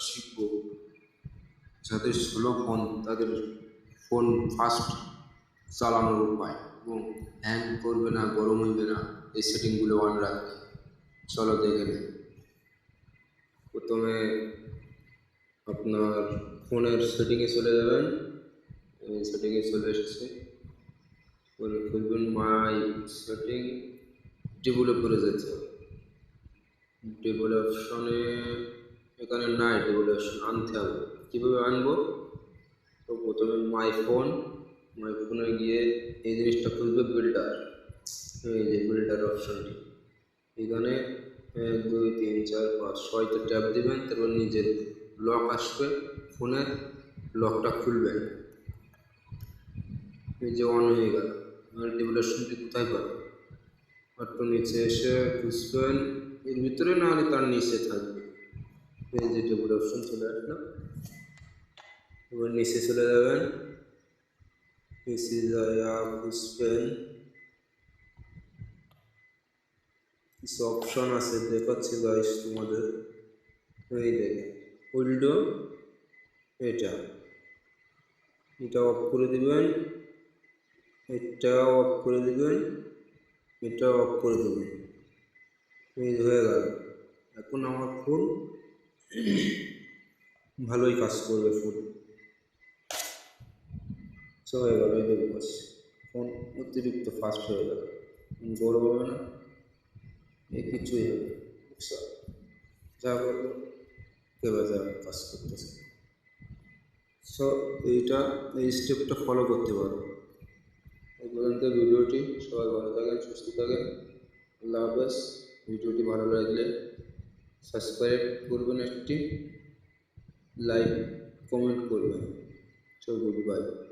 শিখব। যাদের slow phone, তাদের ফোন ফাস্ট চালানোর উপায় এবং হ্যাং করবে না, গরম হইবে না, এই সেটিংগুলো অন রাখবে চলো দেখে নিই। প্রথমে আপনার ফোনের সেটিংয়ে চলে যাবেন। সেটিংয়ে চলে এসেছে। পরে খুলবেন মাই সেটিং ডেভেলপরে যেতে হবে ডেভেল অপশনে এখানে নাই অপশন আনতে হবে। কীভাবে আনব? তো প্রথমে মাই ফোন মাই ফোনে গিয়ে এই জিনিসটা খুলবে বিল্ডার এই যে বিল্ডার অপশনটি এখানে এক, দুই, তিন, চার, পাঁচ, ছয়টা ট্যাপ দিবেন, তারপর নিজের লক আসবে ফোনের লকটা খুলবেন। এই যে অন হয়ে গেল। ডেভেলপশনটি কোথায় পাবেন একটু নিচে এসে খুঁজবেন। এর ভিতরে না হলে তার নিচে থাকবে। এই যে টেবিল অপশন চলে আসলো। এবার নিচে চলে যাবেন। নিচে যাওয়া কিছু অপশন আছে, দেখাচ্ছি গাইস তোমাদের। এই দেখে উইন্ডো এটা। এটা অফ করে দিবেন। এটা অফ করে দিবেন। এটা অফ করে দেবেন। এই হয়ে গেল। এখন আমার ফোন ভালোই কাজ করবে ফোন সো হয়ে গেল এই দেখো বাস। ফোন অতিরিক্ত ফাস্ট হয়ে গেল গরম হবে না। এই কিছুই হবে? যা করব এবার যা কাজ করতেছে। সো এইটা, এই স্টেপটা ফলো করতে পারো। এই পর্যন্ত ভিডিওটি সবাই ভালো থাকেন, সুস্থ থাকেন। আল্লাহ হাফেজ। ভিডিওটি ভালো লাগলে সাবস্ক্রাইব করবেন একটি লাইক কমেন্ট করবেন। চল গুড বাই।